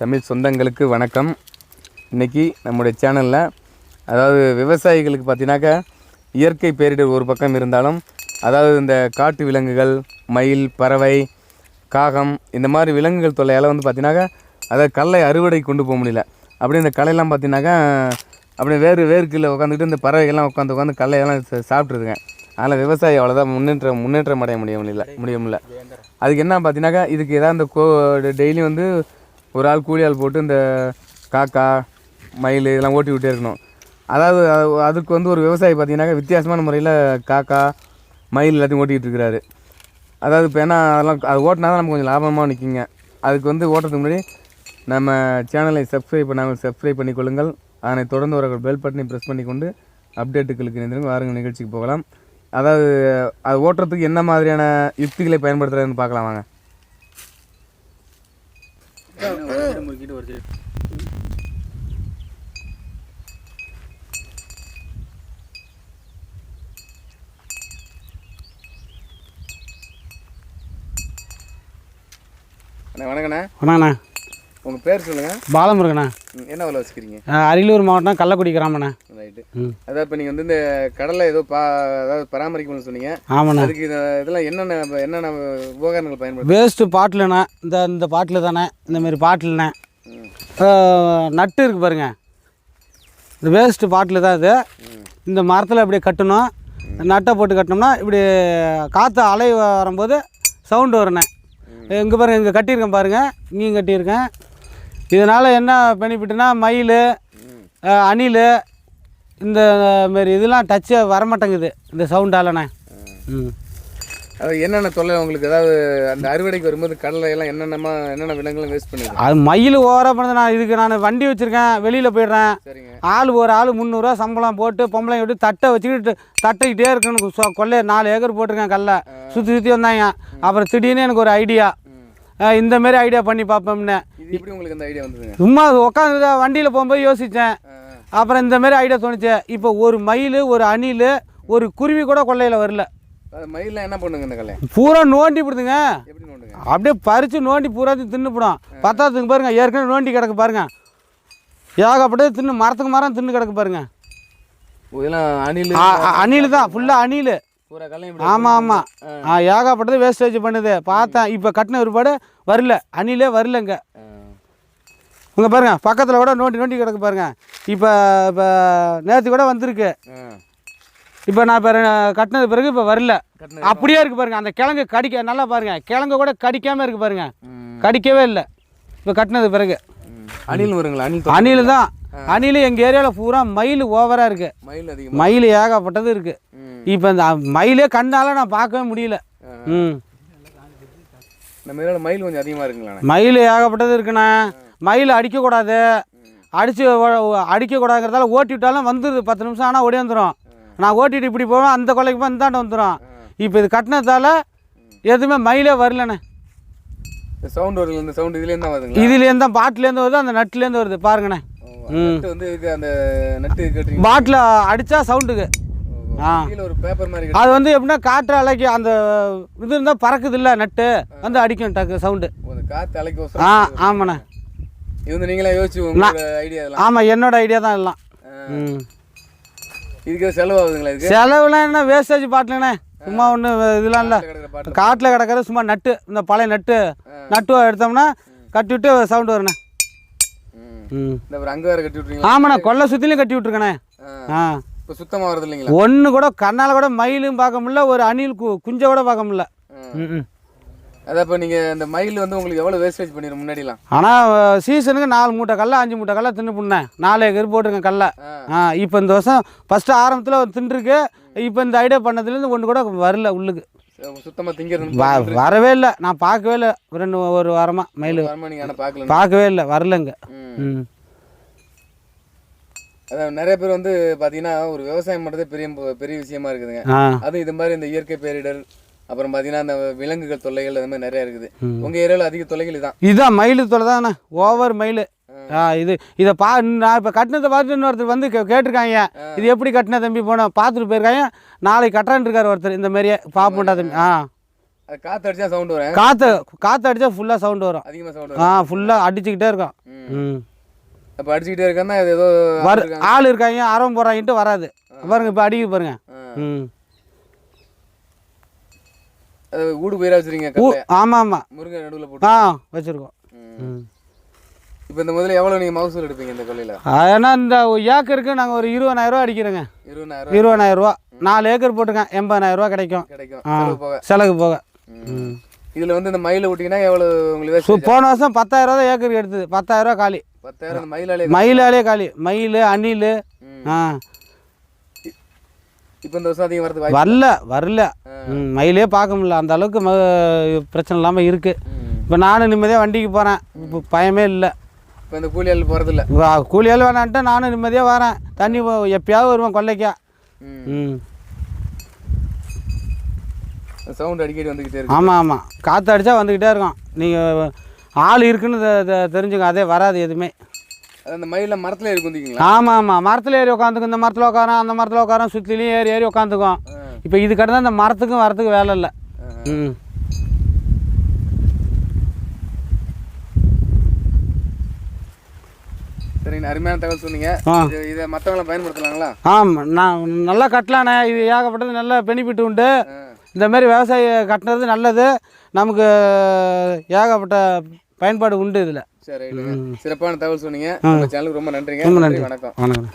தமிழ் சொந்தங்களுக்கு வணக்கம். இன்னைக்கு நம்முடைய சேனலில் அதாவது விவசாயிகளுக்கு பார்த்தீங்கன்னாக்கா இயற்கை பேரிடர் ஒரு பக்கம் இருந்தாலும் அதாவது இந்த காட்டு விலங்குகள் மயில் பறவை காகம் இந்த மாதிரி விலங்குகள் தொல்லையால் வந்து பார்த்தீங்கன்னாக்கா அதாவது கல்லை அறுவடை கொண்டு போக முடியல. அப்படியே இந்த கலையெல்லாம் பார்த்தீங்கன்னாக்கா அப்படியே வேறு வேர்க்கில் உட்காந்துக்கிட்டு இந்த பறவைகள்லாம் உட்காந்து உட்காந்து கல்லையெல்லாம் சாப்பிட்ருதுங்க அதனால் விவசாயி அவ்வளோதான் முன்னேற்றம் முன்னேற்றம் அடைய முடிய முடியல முடிய முடியல. அதுக்கு என்ன பார்த்தீங்கன்னாக்கா இதுக்கு ஏதாவது இந்த கோ டெய்லி வந்து ஒரு ஆள் கூலி ஆள் போட்டு இந்த காக்கா மயில் இதெல்லாம் ஓட்டி விட்டே இருக்கணும். அதாவது அது- அதுக்கு வந்து ஒரு விவசாயி பார்த்தீங்கன்னாக்கா வித்தியாசமான முறையில் காக்கா மயில் எல்லாத்தையும் ஓட்டிகிட்டு இருக்கிறாரு. அதாவது இப்போ ஏன்னா அதெல்லாம் அது ஓட்டினா தான் நமக்கு கொஞ்சம் லாபமாக நிற்குங்க அதுக்கு வந்து ஓட்டுறதுக்கு முன்னாடி நம்ம சேனலை சப்ஸ்கிரைப் பண்ணாமல் சப்ஸ்கிரைப் பண்ணிக்கொள்ளுங்கள். அதனை தொடர்ந்து ஒரு பெல் பட்டனை ப்ரெஸ் பண்ணிக்கொண்டு அப்டேட்டுகளுக்கு நினைந்திருங்க வாருங்க நிகழ்ச்சிக்கு போகலாம். அதாவது அது ஓட்டுறதுக்கு என்ன மாதிரியான யுக்திகளை பயன்படுத்துகிறதுன்னு பார்க்கலாம் வாங்க. அண்ணா வணக்கண்ணே. வணக்கண்ணா. உங்கள் பேர் சொல்லுங்கள் பாலமுருகண்ணா. என்ன வேலை வச்சுக்கிறீங்க? அரியலூர் மாவட்டம் கள்ளக்குடி கிராமண்ணா. ரைட்டு. அதான் இப்போ நீங்கள் வந்து இந்த கடலை ஏதோ பா அதாவது பராமரிக்கணும்னு சொன்னீங்க. ஆமாண்ணா. அதுக்கு இதெல்லாம் என்னென்ன என்னென்ன உபகரணங்கள் பயன்படுத்து வேஸ்ட்டு பாட்டில்ண்ணா. இந்த இந்த பாட்டில் தானே. இந்தமாரி பாட்டில்ண்ணே. நட்டு இருக்கு பாருங்க. இந்த வேஸ்ட்டு பாட்டில் தான் இது. இந்த மரத்தில் இப்படி கட்டணும். நட்டை போட்டு கட்டினோம்னா இப்படி காற்று அலை வரும்போது சவுண்டு வருண்ணே இங்கே பாருங்க இங்கே கட்டியிருக்கேன் பாருங்கள் இங்கேயும் கட்டியிருக்கேன். இதனால் என்ன பெனிஃபிட்னா மயில் அணில் இந்த மாரி இதெல்லாம் டச்சே வரமாட்டேங்குது. இந்த சவுண்டாலண்ணே ம். அது என்னென்ன தொல்லை உங்களுக்கு அதாவது அந்த அறுவடைக்கு வரும்போது கடலை எல்லாம் என்னென்னமா என்னென்ன விலங்குகளும் வேஸ்ட் பண்ணிடுது அது மயில் ஓவராக பண்ணது நான் இதுக்கு நான் வண்டி வச்சுருக்கேன் வெளியில் போயிடுறேன். சரிங்க. ஆள் ஒரு ஆள் முந்நூறுரூவா சம்பளம் போட்டு பொம்பளை விட்டு தட்டை வச்சுக்கிட்டு தட்டிக்கிட்டே இருக்கணும் சொ- கொல்லைய நாலு ஏக்கர் போட்டிருக்கேன் கல்லை. சுற்றி சுற்றி வந்தாங்க. அப்புறம் திடீர்னு எனக்கு ஒரு ஐடியா. இந்த மாரி ஐடியா பண்ணி பார்ப்போம்னு. இது எப்படி உங்களுக்கு இந்த ஐடியா வந்ததுங்க? சும்மா உட்காந்து வண்டியில் போகும்போது யோசித்தேன் அப்புறம் இந்த மாரி ஐடியா தோணுச்சு. இப்போ ஒரு மயில் ஒரு அணில் ஒரு குருவி கூட கொல்லையில் வரல. மயிலாம் என்ன பண்ணுங்க இந்த பூரா நோண்டி விடுதுங்க எப்படி நோண்டுங்க? அப்படியே பறித்து நோண்டி பூராத்தையும் தின்னுப்பிடும் பத்தாத்துக்கு பாருங்க ஏற்கனவே நோண்டி கிடக்கு பாருங்க. ஏகப்பட்டது தின்னு மரத்துக்கு மரம் தின்னு கிடக்கு பாருங்க. இதெல்லாம் அணில். அணில் தான் ஃபுல்லாக அணில். ஆமாம் ஆமாம் ஆ. ஏகப்பட்டது வேஸ்டேஜ் பண்ணுது. பார்த்தேன் இப்போ கட்டின ஒருபாடு வரல அணிலே வரலங்க. இங்கே பாருங்க பக்கத்தில் கூட நோண்டி நோண்டி கிடக்கு பாருங்க. இப்போ இப்போ நேற்று கூட வந்திருக்கு. இப்போ நான் இப்போ கட்டினது பிறகு இப்போ வரல. அப்படியே இருக்கு பாருங்க. அந்த கிழங்கு கடிக்க நல்லா பாருங்க. கிழங்கு கூட கடிக்காம இருக்கு பாருங்க. கடிக்கவே இல்லை. இப்போ கட்டினது பிறகு. அணில் வருங்களா? அணில் அணில் தான். அணில் எங்கள் ஏரியாவில் பூரா மயில் ஓவராக இருக்குது மயில் மயில் ஏகப்பட்டது இருக்குது ம். இப்போ இந்த மயிலே கண்ணால நான் பார்க்கவே முடியல. ம். மயில் கொஞ்சம் அதிகமாக இருக்குங்களா? மயில் ஏகப்பட்டது இருக்குண்ணே. மயில் அடிக்கக்கூடாது. அடித்து அடிக்கக்கூடாதுங்கிறதால ஓட்டி விட்டாலும் வந்துடுது பத்து நிமிஷம் ஆனால் ஓடியாந்துடும் நான் ஓட்டிட்டு இப்படி போவேன் அந்த கொலைக்கு போய் இந்தாண்ட வந்துடும் இப்போ இது கட்டினதால எதுவுமே மயிலே வரலண்ணே. சவுண்ட் வருது இந்த சவுண்ட் இதுலேருந்து தான் வருதுங்களா? இதுலேருந்து தான் பாட்டிலேருந்து வருது அந்த நட்டுலேருந்து வருது பாருங்கண்ணே. வந்து அந்த நட்டு பாட்டில் அடித்தா சவுண்டுக்கு ஆ. அது வந்து எப்படின்னா காற்று அலைக்கு அந்த இது இருந்தால் பறக்குது இல்லை நட்டு வந்து அடிக்கும் டக்கு சவுண்டு காற்று அலைக்கு ஆ ஆமாண்ணே. இது நீங்களே யோசிச்சு ஐடியா ஆமாம் என்னோட ஐடியா தான் எல்லாம் இதுக்கு எதுவும் செலவு ஆகுதுங்களா இதுக்கு? செலவுலாம் என்ன வேஸ்டேஜ் பாட்டிலண்ணே சும்மா ஒன்று இதெல்லாம் இல்லை. காட்டில் கிடக்கிறது சும்மா நட்டு இந்த பழைய நட்டு நட்டு எடுத்தோம்னா கட்டி விட்டு சவுண்டு வருண்ணே. ஆமாண்ணே கொல்லை சுற்றிலையும் கட்டி விட்ருக்கண்ணே ஆ. ஆ. இப்போ சுத்தமாக வருது இல்லைங்களா ஒன்று கூட கண்ணால் கூட மயிலும் பார்க்க முடியல ஒரு அணில் கு குஞ்சை கூட பார்க்க முடியல. ம் ம். அதான் இப்போ நீங்கள் இந்த மயில் வந்து உங்களுக்கு எவ்வளோ வேஸ்டேஜ் பண்ணிடும் முன்னாடிலாம்? ஆனால் சீசனுக்கு நாலு மூட்டை கல்ல அஞ்சு மூட்டை கல்ல தின்னு புண்ணேன். நாலு ஏக்கர் போட்டிருக்கேன் கல்ல. ஆ. இப்போ இந்த வருஷம் ஃபஸ்ட்டு ஆரம்பத்தில் தின்றுருக்கு. இப்போ இந்த ஐடியா பண்ணதுலேருந்து ஒன்று கூட வரல உள்ளுக்கு. சுத்தமாக திங்கிறது வரவே இல்லை. நான் பார்க்கவே இல்லை. ரெண்டு ஒரு வாரமாக மயில். பார்க்கல பார்க்கவே இல்லை. வரலங்க ம். அதான் நிறைய பேர் வந்து பார்த்தீங்கன்னா ஒரு விவசாயம் பண்ணுறதே பெரிய பெரிய விஷயமா இருக்குதுங்க. அதுவும் இது மாதிரி இந்த இயற்கை பேரிடர் அப்புறம் பார்த்தீங்கன்னா அந்த விலங்குகள் தொல்லைகள் அது மாதிரி நிறைய இருக்குது. உங்கள் ஏரியாவில் அதிக தொல்லைகள் இதான். இதுதான் மயில் தொலை தானே? ஓவர் மயில். ஆ. இது இதை பா நான் இப்போ கட்டினதை பார்த்துட்டு இன்னொருத்தர் வந்து கேட்டிருக்காங்க. இது எப்படி கட்டின தம்பி போனோம் பார்த்துட்டு போயிருக்காங்க. நாளைக்கு கட்டுறான்னு இருக்காரு ஒருத்தர் இந்த மாதிரியே பாப்போண்டா தம்பி. ஆ. காற்று அடிச்சா சவுண்ட் வரும். காற்று காற்று அடித்தா ஃபுல்லாக சவுண்டு வரும். அதிகமாக சவுண்ட் ஆ ஃபுல்லாக அடிச்சுக்கிட்டே இருக்கும். ம். அப்போ அடிச்சுக்கிட்டே இருக்கான்னா அது ஏதோ. ஆள் இருக்காங்க. ஆரம் போகிறாங்கன்ட்டு வராது. பாருங்க இப்போ அடிக்க பாருங்க. ம். ஊடு பயிரா வச்சுருங்க ஊ கல்லை? ஆமாம் ஆமாம் முருங்கை நடுவில் போட்டு. ஆ வச்சுருக்கோம். இப்போ இந்த முதல்ல எவ்வளோ நீங்கள் மகசூல் எடுப்பீங்க இந்த கொல்லையில் ஏன்னா இந்த ஏக்கருக்கு நாங்கள் ஒரு இருபதாயிரரூவா அடிக்கிறோங்க. இருபதாயிரம் இருபதாயிரரூவா நாலு ஏக்கர் போட்டுருக்கேன். எண்பதாயிரரூவா கிடைக்கும். கிடைக்கும். செலவு போக. இதுல வந்து இந்த மயில விட்டீங்கன்னா எவ்வளவு உங்களுக்கு போன வருஷம் பத்தாயிரரூவா தான் ஏக்கருக்கு எடுத்தது. பத்தாயிரரூவா காலி. பத்தாயிரம் மயிலாலே மயிலாலே காலி. மயில் அணில். ஆ. இப்போ இந்த வருஷம் அதிகம் வரது வரல வரல. மயிலே பார்க்க முடியல. அந்த அளவுக்கு ம பிரச்சனை இல்லாமல் இருக்குது. இப்போ நானும் நிம்மதியாக வண்டிக்கு போகிறேன் இப்போ பயமே இல்லை. இப்போ இந்த கூலி ஆள் கூலியால் வேணான்ட்டு நானும் நிம்மதியாக வரேன். தண்ணி எப்பயாவது வருவேன் கொல்லைக்கா. ம். சவுண்ட் அடிக்கடி வந்துகிட்டே இருக்கு. ஆமாம் ஆமாம் காற்று அடித்தா வந்துக்கிட்டே இருக்கும். நீங்கள் ஆள் இருக்குன்னு தெரிஞ்சுங்க அதே வராது எதுவுமே. அந்த மயில மரத்துல ஏறி குந்திக்கிங்களா ஆமாம் ஆமாம் மரத்தில் ஏறி உட்காந்துக்கும் இந்த மரத்தில் உட்காரோம் அந்த மரத்தில் உட்காரோம் சுற்றிலையும் ஏறி ஏறி உட்காந்துக்கும் இப்போ இது தான் இந்த மரத்துக்கும் வரத்துக்கும் வேலை இல்லை. ம். சரிங்க அருமையான தகவல் சொன்னீங்க. இது மற்றவங்களும் பயன்படுத்தலாங்களா? ஆமாம் நான் நல்லா கட்டலாண்ணே. இது ஏகப்பட்டது நல்ல பெனிஃபிட் உண்டு. இந்த மாதிரி விவசாயி கட்டுறது நல்லது. நமக்கு ஏகப்பட்ட பயன்பாடு உண்டு இதில். சரி சிறப்பான தகவல் சொன்னீங்க. உங்க சேனலுக்கு ரொம்ப நன்றிங்க. ரொம்ப நன்றி நன்றி. வணக்கம். வணக்கம்.